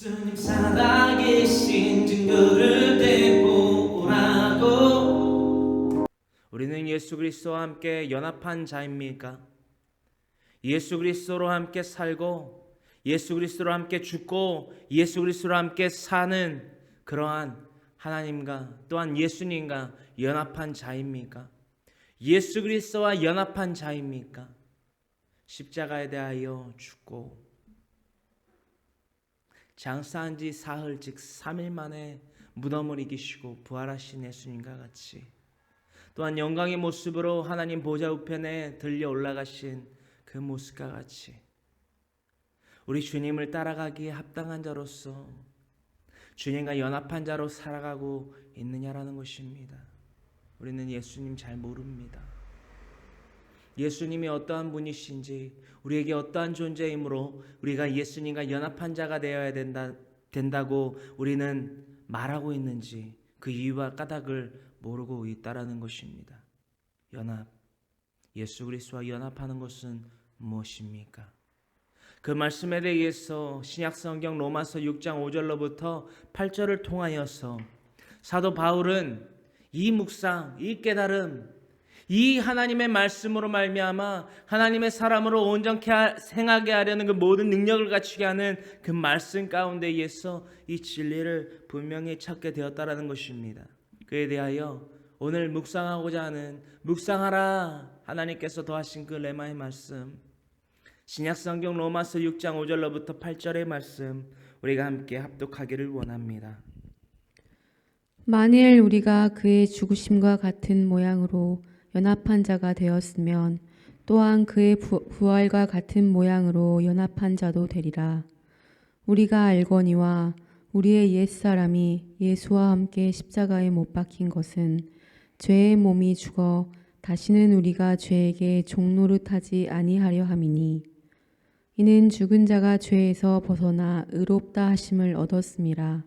예수님 살아계신 증거를 대고 오라고 우리는 예수 그리스도와 함께 연합한 자입니까? 예수 그리스도로 함께 살고 예수 그리스도로 함께 죽고 예수 그리스도로 함께 사는 그러한 하나님과 또한 예수님과 연합한 자입니까? 예수 그리스도와 연합한 자입니까? 십자가에 대하여 죽고 장사한 지 사흘 즉 3일 만에 무덤을 이기시고 부활하신 예수님과 같이 또한 영광의 모습으로 하나님 보좌 우편에 들려 올라가신 그 모습과 같이 우리 주님을 따라가기에 합당한 자로서 주님과 연합한 자로 살아가고 있느냐라는 것입니다. 우리는 예수님 잘 모릅니다. 예수님이 어떠한 분이신지 우리에게 어떠한 존재이므로 우리가 예수님과 연합한 자가 되어야 된다, 된다고 우리는 말하고 있는지 그 이유와 까닭을 모르고 있다라는 것입니다. 연합 예수 그리스도와 연합하는 것은 무엇입니까? 그 말씀에 대해서 신약 성경 로마서 6장 5절로부터 8절을 통하여서 사도 바울은 이 묵상, 이 깨달음, 이 하나님의 말씀으로 말미암아 하나님의 사람으로 온전케 하- 행하게 하려는 그 모든 능력을 갖추게 하는 그 말씀 가운데에서 이 진리를 분명히 찾게 되었다라는 것입니다. 그에 대하여 오늘 묵상하고자 하는 묵상하라 하나님께서 더하신 그 레마의 말씀 신약 성경 로마서 6장 5절로부터 8절의 말씀 우리가 함께 합독하기를 원합니다. 만일 우리가 그의 죽으심과 같은 모양으로 연합한 자가 되었으면 또한 그의 부, 부활과 같은 모양으로 연합한 자도 되리라. 우리가 알거니와 우리의 옛사람이 예수와 함께 십자가에 못 박힌 것은 죄의 몸이 죽어 다시는 우리가 죄에게 종노릇하지 아니하려 함이니 이는 죽은 자가 죄에서 벗어나 의롭다 하심을 얻었음이라.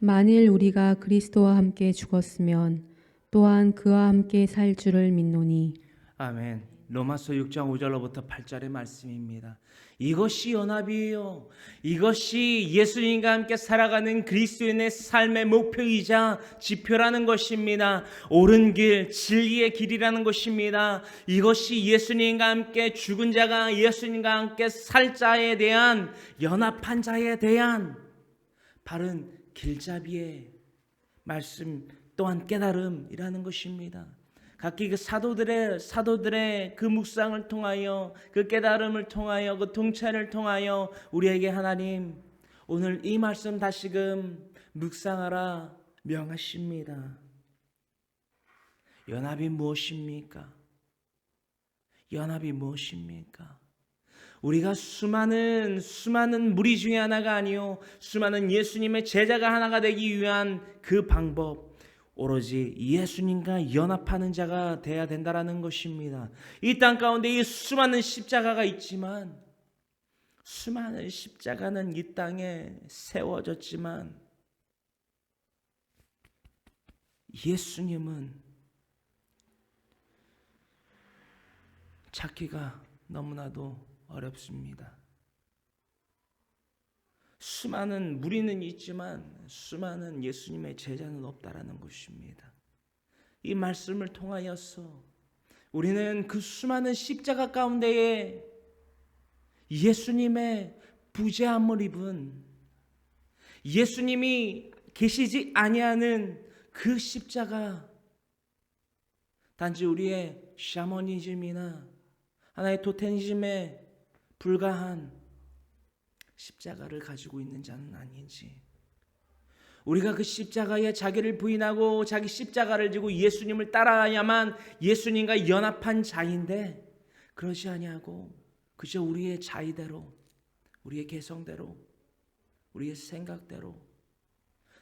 만일 우리가 그리스도와 함께 죽었으면 또한 그와 함께 살 줄을 믿노니 아멘. 로마서 6장 5절로부터 8절의 말씀입니다. 이것이 연합이에요. 이것이 예수님과 함께 살아가는 그리스도인의 삶의 목표이자 지표라는 것입니다. 옳은 길, 진리의 길이라는 것입니다. 이것이 예수님과 함께 죽은 자가 예수님과 함께 살 자에 대한 연합한 자에 대한 바른 길잡이의 말씀 또한 깨달음이라는 것입니다. 각기 그 사도들의 사도들의 그 묵상을 통하여 그 깨달음을 통하여 그 통찰을 통하여 우리에게 하나님 오늘 이 말씀 다시금 묵상하라 명하십니다. 연합이 무엇입니까? 연합이 무엇입니까? 우리가 수많은 수많은 무리 중에 하나가 아니요 수많은 예수님의 제자가 하나가 되기 위한 그 방법 오로지 예수님과 연합하는 자가 돼야 된다라는 것입니다. 이 땅 가운데 이 수많은 십자가가 있지만 수많은 십자가는 이 땅에 세워졌지만 예수님은 찾기가 너무나도 어렵습니다. 수많은 무리는 있지만 수많은 예수님의 제자는 없다라는 것입니다. 이 말씀을 통하여서 우리는 그 수많은 십자가 가운데에 예수님의 부재함을 입은 예수님이 계시지 아니하는 그 십자가 단지 우리의 샤머니즘이나 하나의 토테니즘에 불과한 십자가를 가지고 있는 자는 아닌지. 우리가 그 십자가에 자기를 부인하고 자기 십자가를 지고 예수님을 따라야만 예수님과 연합한 자인데 그러지 아니하고 그저 우리의 자의대로 우리의 개성대로 우리의 생각대로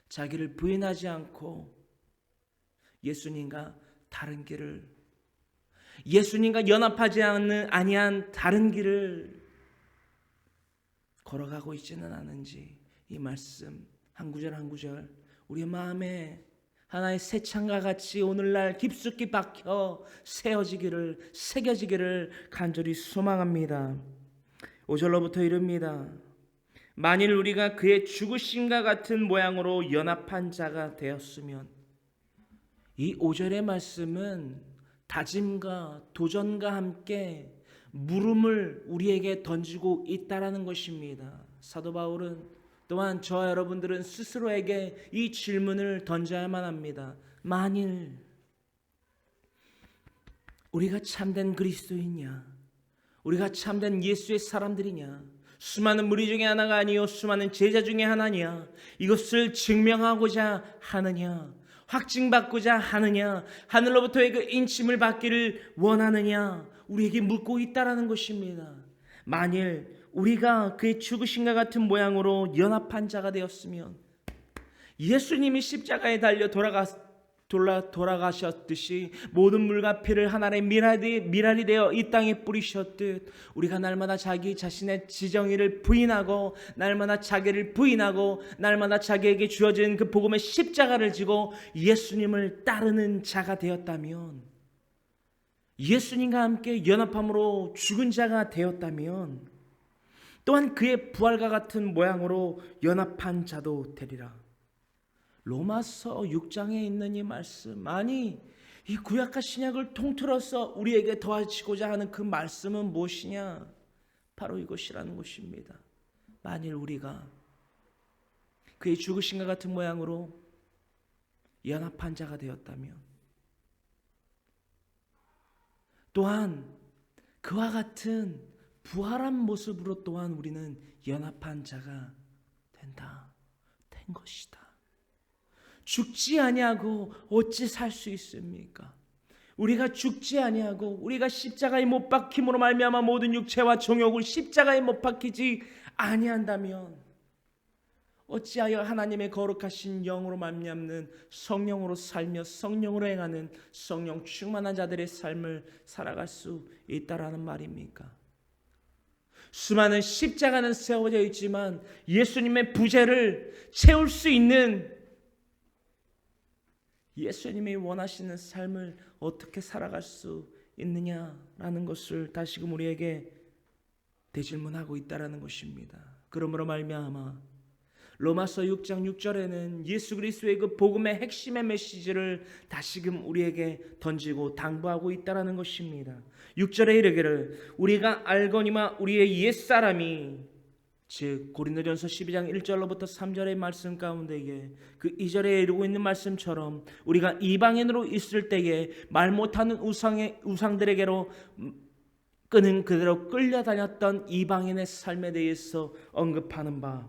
자기를 부인하지 않고 예수님과 다른 길을 예수님과 연합하지 않는 아니한 다른 길을 걸어가고 있지는 않은지 이 말씀 한 구절 한 구절 우리의 마음에 하나의 새 창과 같이 오늘날 깊숙이 박혀 세워지기를 새겨지기를 간절히 소망합니다. 5절로부터 이릅니다. 만일 우리가 그의 죽으심과 같은 모양으로 연합한 자가 되었으면 이 5절의 말씀은 다짐과 도전과 함께 물음을 우리에게 던지고 있다라는 것입니다. 사도 바울은 또한 저와 여러분들은 스스로에게 이 질문을 던져야만 합니다. 만일 우리가 참된 그리스도이냐? 우리가 참된 예수의 사람들이냐? 수많은 무리 중에 하나가 아니요 수많은 제자 중에 하나냐? 이것을 증명하고자 하느냐? 확증받고자 하느냐? 하늘로부터의 그 인침을 받기를 원하느냐? 우리에게 묻고 있다라는 것입니다. 만일 우리가 그의 죽으신과 같은 모양으로 연합한 자가 되었으면 예수님이 십자가에 달려 돌아가 돌아 돌아가셨듯이 모든 물과 피를 하나의 미랄이, 미랄이 되어 이 땅에 뿌리셨듯 우리가 날마다 자기 자신의 지정의를 부인하고 날마다 자기를 부인하고 날마다 자기에게 주어진 그 복음의 십자가를 지고 예수님을 따르는 자가 되었다면 예수님과 함께 연합함으로 죽은 자가 되었다면 또한 그의 부활과 같은 모양으로 연합한 자도 되리라. 로마서 6장에 있는 이 말씀 아니 이 구약과 신약을 통틀어서 우리에게 더하시고자 하는 그 말씀은 무엇이냐? 바로 이것이라는 것입니다. 만일 우리가 그의 죽으신과 같은 모양으로 연합한 자가 되었다면 또한 그와 같은 부활한 모습으로 또한 우리는 연합한 자가 된다. 된 것이다. 죽지 아니하고 어찌 살 수 있습니까? 우리가 죽지 아니하고 우리가 십자가에 못 박힘으로 말미암아 모든 육체와 정욕을 십자가에 못 박히지 아니한다면 어찌하여 하나님의 거룩하신 영으로 말미암는 성령으로 살며 성령으로 행하는 성령 충만한 자들의 삶을 살아갈 수 있다라는 말입니까? 수많은 십자가는 세워져 있지만 예수님의 부재를 채울 수 있는 예수님이 원하시는 삶을 어떻게 살아갈 수 있느냐라는 것을 다시금 우리에게 대질문하고 있다라는 것입니다. 그러므로 말미암아 로마서 6장 6절에는 예수 그리스도의 그 복음의 핵심의 메시지를 다시금 우리에게 던지고 당부하고 있다라는 것입니다. 6절에 이르기를 우리가 알거니와 우리의 옛 사람이 즉 고린도전서 12장 1절로부터 3절의 말씀 가운데에 그 2절에 이루고 있는 말씀처럼 우리가 이방인으로 있을 때에 말 못하는 우상의 우상들에게로 끄는 그대로 끌려다녔던 이방인의 삶에 대해서 언급하는 바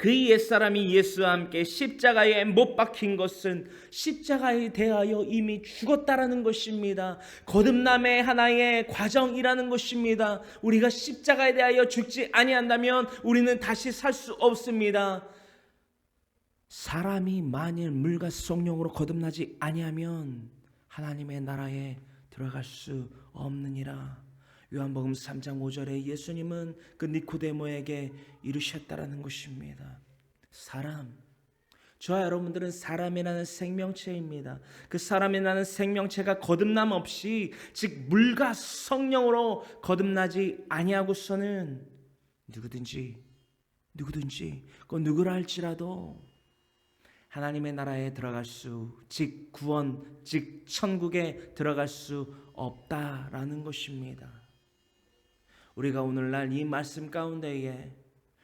그 옛사람이 예수와 함께 십자가에 못 박힌 것은 십자가에 대하여 이미 죽었다라는 것입니다. 거듭남의 하나의 과정이라는 것입니다. 우리가 십자가에 대하여 죽지 아니한다면 우리는 다시 살 수 없습니다. 사람이 만일 물과 성령으로 거듭나지 아니하면 하나님의 나라에 들어갈 수 없느니라. 요한복음 3장 5절에 예수님은 그 니코데모에게 이르셨다라는 것입니다. 사람 저와 여러분들은 사람이라는 생명체입니다. 그 사람이라는 생명체가 거듭남 없이 즉 물과 성령으로 거듭나지 아니하고서는 누구든지 누구든지 그 누구라 할지라도 하나님의 나라에 들어갈 수, 즉 구원, 즉 천국에 들어갈 수 없다라는 것입니다. 우리가 오늘날 이 말씀 가운데에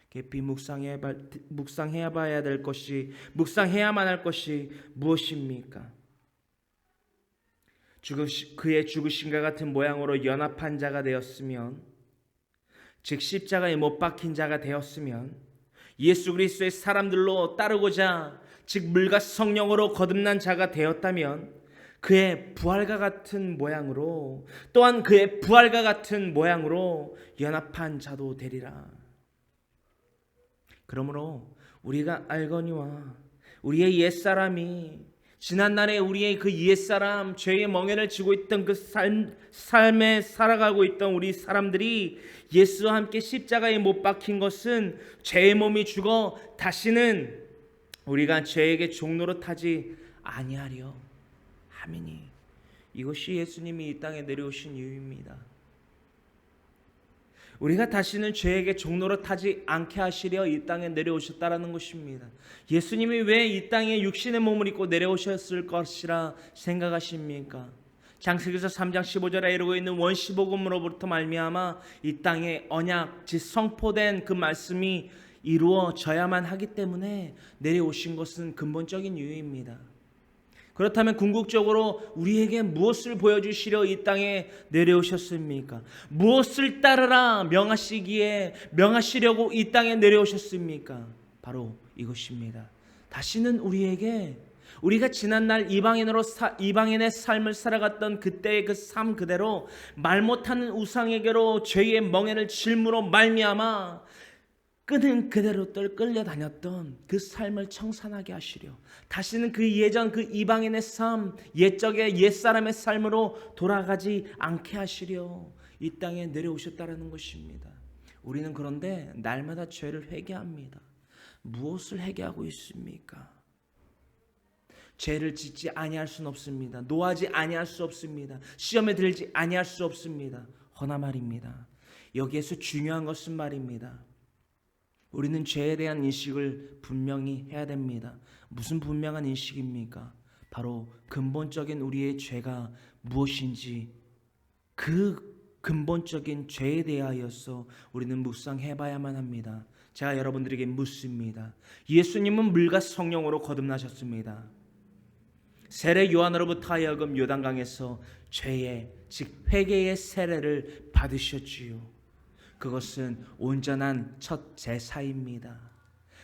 깊이 묵상해 묵상해야 봐야 될 것이 묵상해야만 할 것이 무엇입니까? 죽으시, 그의 죽으심과 같은 모양으로 연합한 자가 되었으면 즉 십자가에 못 박힌 자가 되었으면 예수 그리스도의 사람들로 따르고자 즉 물과 성령으로 거듭난 자가 되었다면 그의 부활과 같은 모양으로 또한 그의 부활과 같은 모양으로 연합한 자도 되리라. 그러므로 우리가 알거니와 우리의 옛사람이 지난날에 우리의 그 옛사람 죄의 멍에를 지고 있던 그 삶, 삶에 살아가고 있던 우리 사람들이 예수와 함께 십자가에 못 박힌 것은 죄의 몸이 죽어 다시는 우리가 죄에게 종로로 타지 아니하려 함 이니 이것이 예수님이 이 땅에 내려오신 이유입니다. 우리가 다시는 죄에게 종로로 타지 않게 하시려 이 땅에 내려오셨다라는 것입니다. 예수님이 왜 이 땅에 육신의 몸을 입고 내려오셨을 것이라 생각하십니까? 장세기서 3장 15절에 이르고 있는 원시복음으로부터 말미암아 이 땅에 언약 즉 성포된 그 말씀이 이루어져야만 하기 때문에 내려오신 것은 근본적인 이유입니다. 그렇다면 궁극적으로 우리에게 무엇을 보여주시려 이 땅에 내려오셨습니까? 무엇을 따르라 명하시기에 명하시려고 이 땅에 내려오셨습니까? 바로 이것입니다. 다시는 우리에게 우리가 지난날 이방인으로 사, 이방인의 삶을 살아갔던 그때의 그 삶 그대로 말 못하는 우상에게로 죄의 멍에를 짊으로 말미암아 끄는 그대로 뜰 끌려다녔던 그 삶을 청산하게 하시려 다시는 그 예전 그 이방인의 삶 옛적의 옛사람의 삶으로 돌아가지 않게 하시려 이 땅에 내려오셨다라는 것입니다. 우리는 그런데 날마다 죄를 회개합니다. 무엇을 회개하고 있습니까? 죄를 짓지 아니할 수는 없습니다. 노하지 아니할 수 없습니다. 시험에 들지 아니할 수 없습니다. 허나 말입니다. 여기에서 중요한 것은 말입니다. 우리는 죄에 대한 인식을 분명히 해야 됩니다. 무슨 분명한 인식입니까? 바로 근본적인 우리의 죄가 무엇인지 그 근본적인 죄에 대하여서 우리는 묵상해 봐야만 합니다. 제가 여러분들에게 묻습니다. 예수님은 물과 성령으로 거듭나셨습니다. 세례 요한으로부터 하여금 요단강에서 죄의 즉 회개의 세례를 받으셨지요. 그것은 온전한 첫 제사입니다.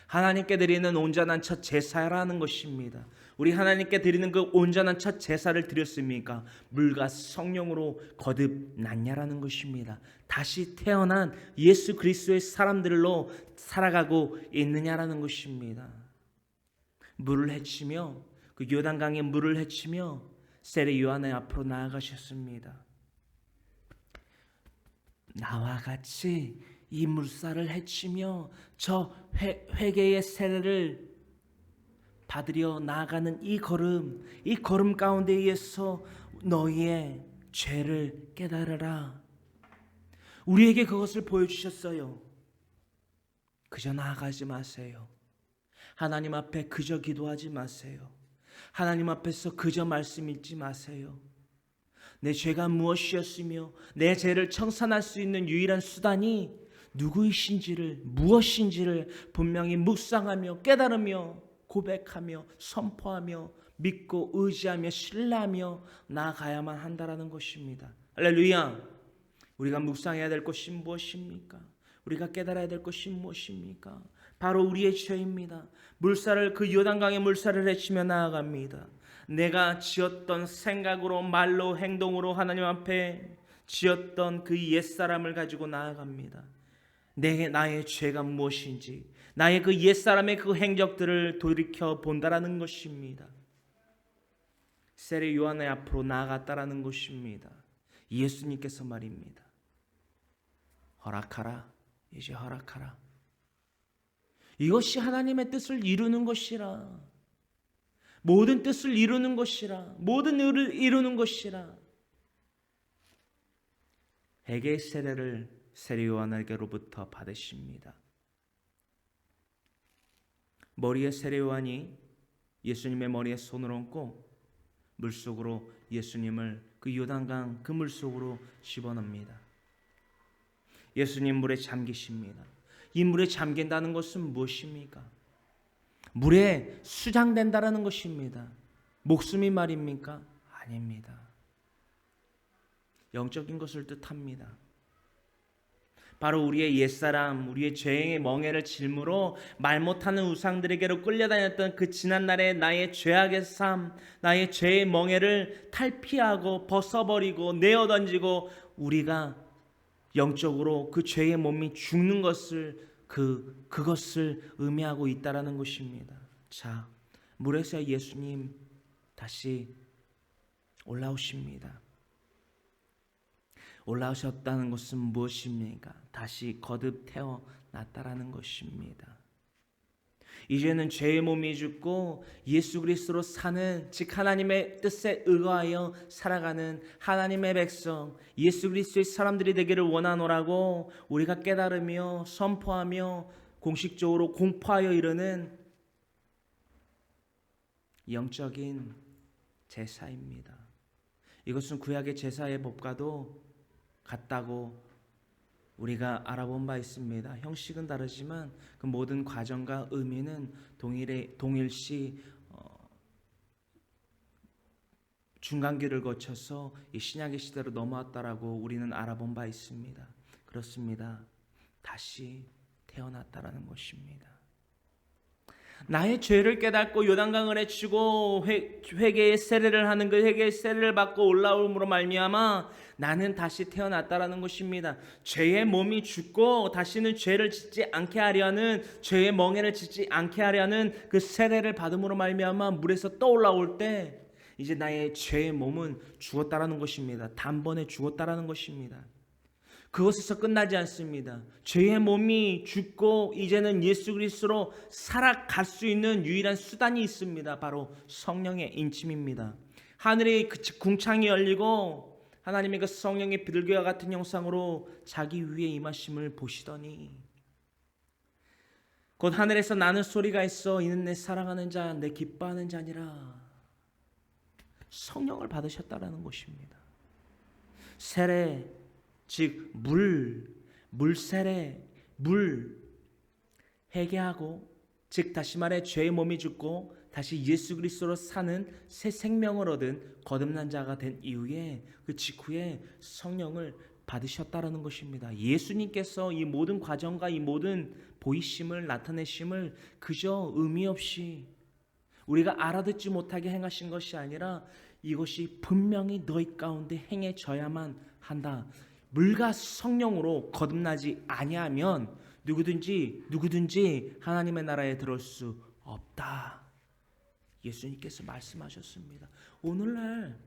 하나님께 드리는 온전한 첫 제사라는 것입니다. 우리 하나님께 드리는 그 온전한 첫 제사를 드렸습니까? 물과 성령으로 거듭났냐라는 것입니다. 다시 태어난 예수 그리스도의 사람들로 살아가고 있느냐라는 것입니다. 물을 헤치며 그 요단강에 물을 헤치며 세례 요한의 앞으로 나아가셨습니다. 나와 같이 이 물살을 헤치며 저 회, 회개의 세례를 받으려 나아가는 이 걸음, 이 걸음 가운데에서 너희의 죄를 깨달으라. 우리에게 그것을 보여주셨어요. 그저 나아가지 마세요. 하나님 앞에 그저 기도하지 마세요. 하나님 앞에서 그저 말씀 읽지 마세요. 내 죄가 무엇이었으며 내 죄를 청산할 수 있는 유일한 수단이 누구이신지를 무엇인지를 분명히 묵상하며 깨달으며 고백하며 선포하며 믿고 의지하며 신뢰하며 나아가야만 한다라는 것입니다. 할렐루야. 우리가 묵상해야 될 것이 무엇입니까? 우리가 깨달아야 될 것이 무엇입니까? 바로 우리의 죄입니다. 물살을 그 요단강의 물살을 헤치며 나아갑니다. 내가 지었던 생각으로 말로 행동으로 하나님 앞에 지었던 그 옛사람을 가지고 나아갑니다. 내 나의 죄가 무엇인지 나의 그 옛사람의 그 행적들을 돌이켜 본다라는 것입니다. 세례 요한의 앞으로 나아갔다라는 것입니다. 예수님께서 말입니다. 허락하라. 이제 허락하라. 이것이 하나님의 뜻을 이루는 것이라. 모든 뜻을 이루는 것이라. 모든 의를 이루는 것이라. 회개 세례를 세례 요한에게로부터 받으십니다. 머리에 세례 요한이 예수님의 머리에 손을 얹고 물속으로 예수님을 그 요단강 그 물속으로 집어넣습니다. 예수님 물에 잠기십니다. 이 물에 잠긴다는 것은 무엇입니까? 물에 수장된다라는 것입니다. 목숨이 말입니까? 아닙니다. 영적인 것을 뜻합니다. 바로 우리의 옛사람, 우리의 죄의 멍에를 짊으로 말 못하는 우상들에게로 끌려다녔던 그 지난날의 나의 죄악의 삶, 나의 죄의 멍에를 탈피하고 벗어버리고 내어던지고 우리가 영적으로 그 죄의 몸이 죽는 것을 그 그것을 의미하고 있다라는 것입니다. 자, 물에서 예수님 다시 올라오십니다. 올라오셨다는 것은 무엇입니까? 다시 거듭 태어났다라는 것입니다. 이제는 죄의 몸이 죽고 예수 그리스도로 사는 즉 하나님의 뜻에 의거하여 살아가는 하나님의 백성 예수 그리스도의 사람들이 되기를 원하노라고 우리가 깨달으며 선포하며 공식적으로 공포하여 이르는 영적인 제사입니다. 이것은 구약의 제사의 법과도 같다고 우리가 알아본 바 있습니다. 형식은 다르지만 그 모든 과정과 의미는 동일의 동일시 어, 중간기를 거쳐서 이 신약의 시대로 넘어왔다라고 우리는 알아본 바 있습니다. 그렇습니다. 다시 태어났다라는 것입니다. 나의 죄를 깨닫고 요단강을 헤치고 회, 회개의 세례를 하는 그 회개의 세례를 받고 올라옴으로 말미암아 나는 다시 태어났다라는 것입니다. 죄의 몸이 죽고 다시는 죄를 짓지 않게 하려는 죄의 멍에를 짓지 않게 하려는 그 세례를 받음으로 말미암아 물에서 떠올라올 때 이제 나의 죄의 몸은 죽었다라는 것입니다. 단번에 죽었다라는 것입니다. 그것에서 끝나지 않습니다. 죄의 몸이 죽고 이제는 예수 그리스도로 살아갈 수 있는 유일한 수단이 있습니다. 바로 성령의 인침입니다. 하늘의 그 궁창이 열리고 하나님의 그 성령의 비둘기와 같은 형상으로 자기 위에 임하심을 보시더니 곧 하늘에서 나는 소리가 있어 이는 내 사랑하는 자, 내 기뻐하는 자니라. 성령을 받으셨다라는 것입니다. 세례 즉 물, 물세례, 물 회개하고 즉 다시 말해 죄의 몸이 죽고 다시 예수 그리스도로 사는 새 생명을 얻은 거듭난 자가 된 이후에 그 직후에 성령을 받으셨다라는 것입니다. 예수님께서 이 모든 과정과 이 모든 보이심을 나타내심을 그저 의미 없이 우리가 알아듣지 못하게 행하신 것이 아니라 이것이 분명히 너희 가운데 행해져야만 한다. 물과 성령으로 거듭나지 아니하면 누구든지 누구든지 하나님의 나라에 들어올 수 없다. 예수님께서 말씀하셨습니다. 오늘날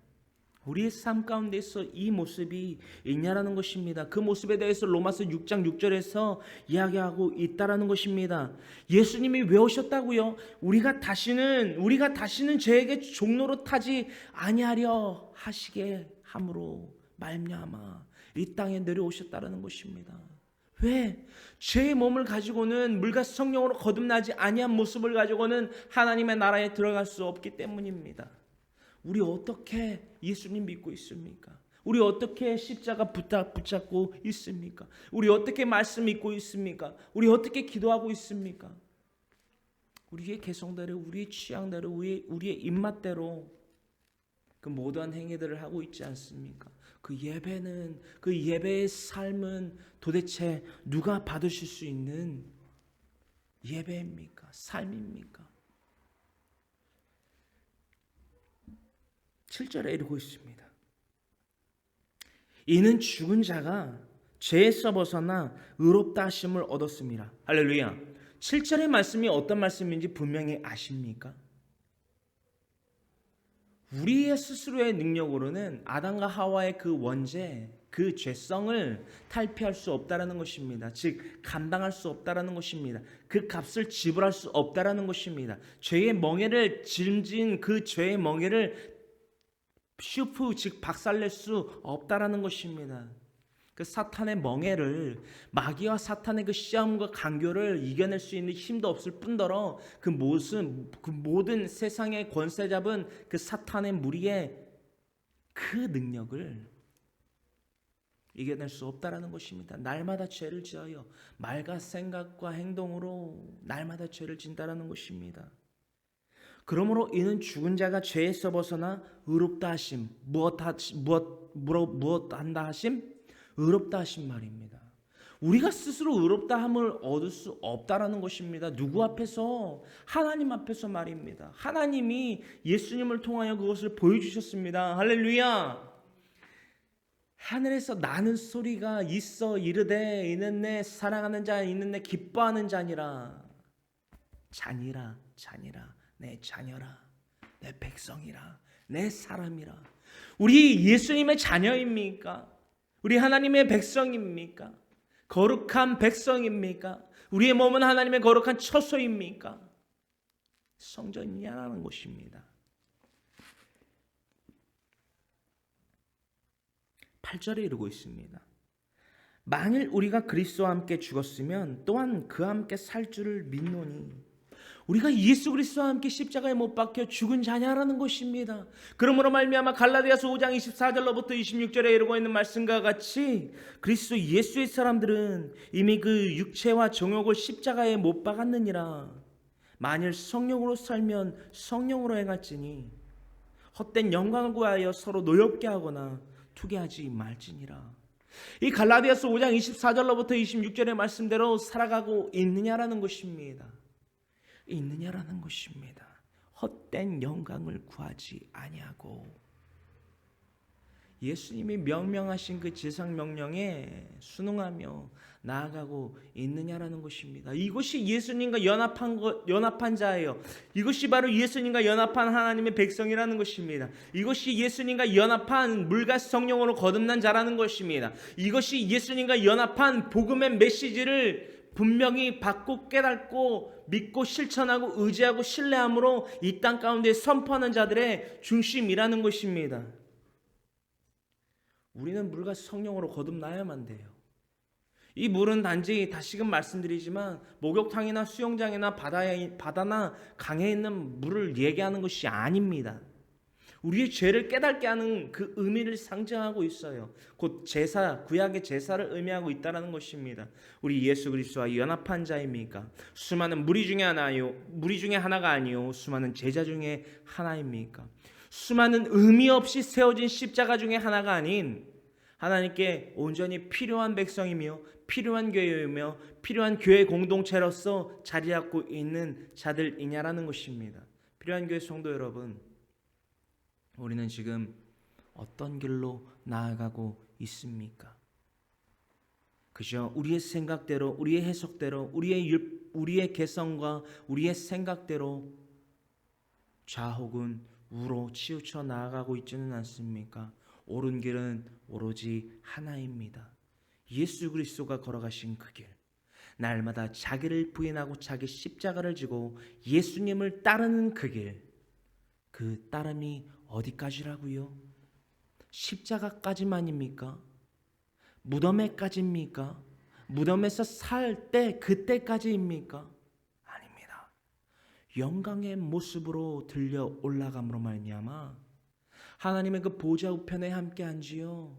우리의 삶 가운데서 이 모습이 있냐라는 것입니다. 그 모습에 대해서 로마서 6장 6절에서 이야기하고 있다라는 것입니다. 예수님이 왜 오셨다고요? 우리가 다시는 우리가 다시는 죄에게 종로로 타지 아니하려 하시게 함으로 말미암아 이 땅에 내려오셨다라는 것입니다. 왜? 죄의 몸을 가지고는 물과 성령으로 거듭나지 아니한 모습을 가지고는 하나님의 나라에 들어갈 수 없기 때문입니다. 우리 어떻게 예수님 믿고 있습니까? 우리 어떻게 십자가 붙잡, 붙잡고 있습니까? 우리 어떻게 말씀 믿고 있습니까? 우리 어떻게 기도하고 있습니까? 우리의 개성대로, 우리의 취향대로, 우리의 입맛대로 그 모든 행위들을 하고 있지 않습니까? 그 예배는 그 예배의 삶은 도대체 누가 받으실 수 있는 예배입니까? 삶입니까? 7절에 이르고 있습니다. 이는 죽은 자가 죄에서 벗어나 의롭다 하심을 얻었습니다. 할렐루야. 7절의 말씀이 어떤 말씀인지 분명히 아십니까? 우리의 스스로의 능력으로는 아담과 하와의 그 원죄, 그 죄성을 탈피할 수 없다라는 것입니다. 즉 감당할 수 없다라는 것입니다. 그 값을 지불할 수 없다라는 것입니다. 죄의 멍에를 짐진 그 죄의 멍에를 슈프 즉 박살낼 수 없다라는 것입니다. 그 사탄의 멍에를 마귀와 사탄의 그 시험과 간교를 이겨낼 수 있는 힘도 없을 뿐더러 그 모든 그 모든 세상의 권세 잡은 그 사탄의 무리의 그 능력을 이겨낼 수 없다라는 것입니다. 날마다 죄를 지어요. 말과 생각과 행동으로 날마다 죄를 진다라는 것입니다. 그러므로 이는 죽은 자가 죄에서 벗어나 의롭다 하심 무엇 무엇 무엇 한다 하심 의롭다 하신 말입니다. 우리가 스스로 의롭다 함을 얻을 수 없다라는 것입니다. 누구 앞에서? 하나님 앞에서 말입니다. 하나님이 예수님을 통하여 그것을 보여주셨습니다. 할렐루야! 하늘에서 나는 소리가 있어 이르되 이는 내 사랑하는 자 있는 내 기뻐하는 자니라 자니라 자니라 내 자녀라 내 백성이라 내 사람이라 우리 예수님의 자녀입니까? 우리 하나님의 백성입니까? 거룩한 백성입니까? 우리의 몸은 하나님의 거룩한 처소입니까? 성전이냐라는 것입니다. 8절에 이르고 있습니다. 만일 우리가 그리스도와 함께 죽었으면 또한 그와 함께 살 줄을 믿노니 우리가 예수 그리스도와 함께 십자가에 못 박혀 죽은 자냐라는 것입니다. 그러므로 말미암아 갈라디아서 5장 24절로부터 26절에 이르고 있는 말씀과 같이 그리스도 예수의 사람들은 이미 그 육체와 정욕을 십자가에 못 박았느니라. 만일 성령으로 살면 성령으로 행할지니 헛된 영광을 구하여 서로 노엽게 하거나 투게하지 말지니라. 이 갈라디아서 5장 24절로부터 26절의 말씀대로 살아가고 있느냐라는 것입니다. 있느냐라는 것입니다. 헛된 영광을 구하지 아니하고 예수님이 명명하신 그 지상 명령에 순응하며 나아가고 있느냐라는 것입니다. 이것이 예수님과 연합한 것, 연합한 자예요. 이것이 바로 예수님과 연합한 하나님의 백성이라는 것입니다. 이것이 예수님과 연합한 물과 성령으로 거듭난 자라는 것입니다. 이것이 예수님과 연합한 복음의 메시지를 분명히 받고 깨닫고 믿고 실천하고 의지하고 신뢰함으로 이 땅 가운데 선포하는 자들의 중심이라는 것입니다. 우리는 물과 성령으로 거듭나야만 돼요. 이 물은 단지 다시금 말씀드리지만 목욕탕이나 수영장이나 바다에, 바다나 강에 있는 물을 얘기하는 것이 아닙니다. 우리의 죄를 깨닫게 하는 그 의미를 상징하고 있어요. 곧 제사, 구약의 제사를 의미하고 있다는 것입니다. 우리 예수 그리스도와 연합한 자입니까? 수많은 무리 중에 하나요. 무리 중에 하나가 아니요. 수많은 제자 중에 하나입니까? 수많은 의미 없이 세워진 십자가 중에 하나가 아닌 하나님께 온전히 필요한 백성이며 필요한 교회이며 필요한 교회 공동체로서 자리 잡고 있는 자들이냐라는 것입니다. 필요한 교회 성도 여러분, 우리는 지금 어떤 길로 나아가고 있습니까? 그죠? 우리의 생각대로, 우리의 해석대로, 우리의 율, 우리의 개성과 우리의 생각대로 좌 혹은 우로 치우쳐 나아가고 있지는 않습니까? 옳은 길은 오로지 하나입니다. 예수 그리스도가 걸어가신 그 길. 날마다 자기를 부인하고 자기 십자가를 지고 예수님을 따르는 그 길. 그 따름이 어디까지라고요? 십자가까지만입니까? 무덤에까지입니까? 무덤에서 살 때 그때까지입니까? 아닙니다. 영광의 모습으로 들려 올라감으로 말미암아 하나님의 그 보좌 우편에 함께 앉지요.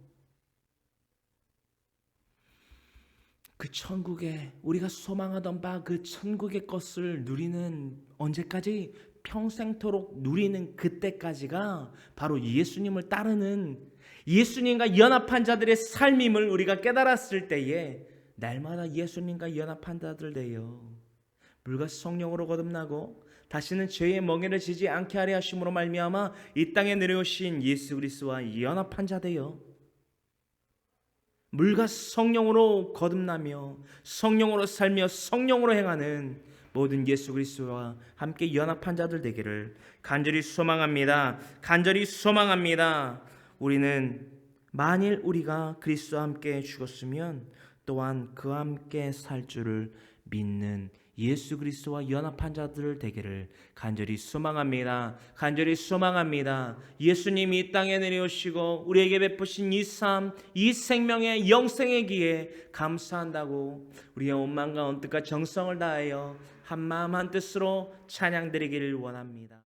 그 천국에 우리가 소망하던 바 그 천국의 것을 누리는 언제까지 평생토록 누리는 그때까지가 바로 예수님을 따르는 예수님과 연합한 자들의 삶임을 우리가 깨달았을 때에 날마다 예수님과 연합한 자들 되요. 물과 성령으로 거듭나고 다시는 죄의 멍에를 지지 않게 하려 하심으로 말미암아 이 땅에 내려오신 예수 그리스도와 연합한 자 되요. 물과 성령으로 거듭나며 성령으로 살며 성령으로 행하는 모든 예수 그리스도와 함께 연합한 자들 되기를 간절히 소망합니다. 간절히 소망합니다. 우리는 만일 우리가 그리스도와 함께 죽었으면 또한 그와 함께 살 줄을 믿는 예수 그리스도와 연합한 자들 되기를 간절히 소망합니다. 간절히 소망합니다. 예수님이 이 땅에 내려오시고 우리에게 베푸신 이 삶, 이 생명의 영생의 기에 감사한다고 우리의 온 마음과 온 뜻과 정성을 다하여 한 마음 한 뜻으로 찬양 드리기를 원합니다.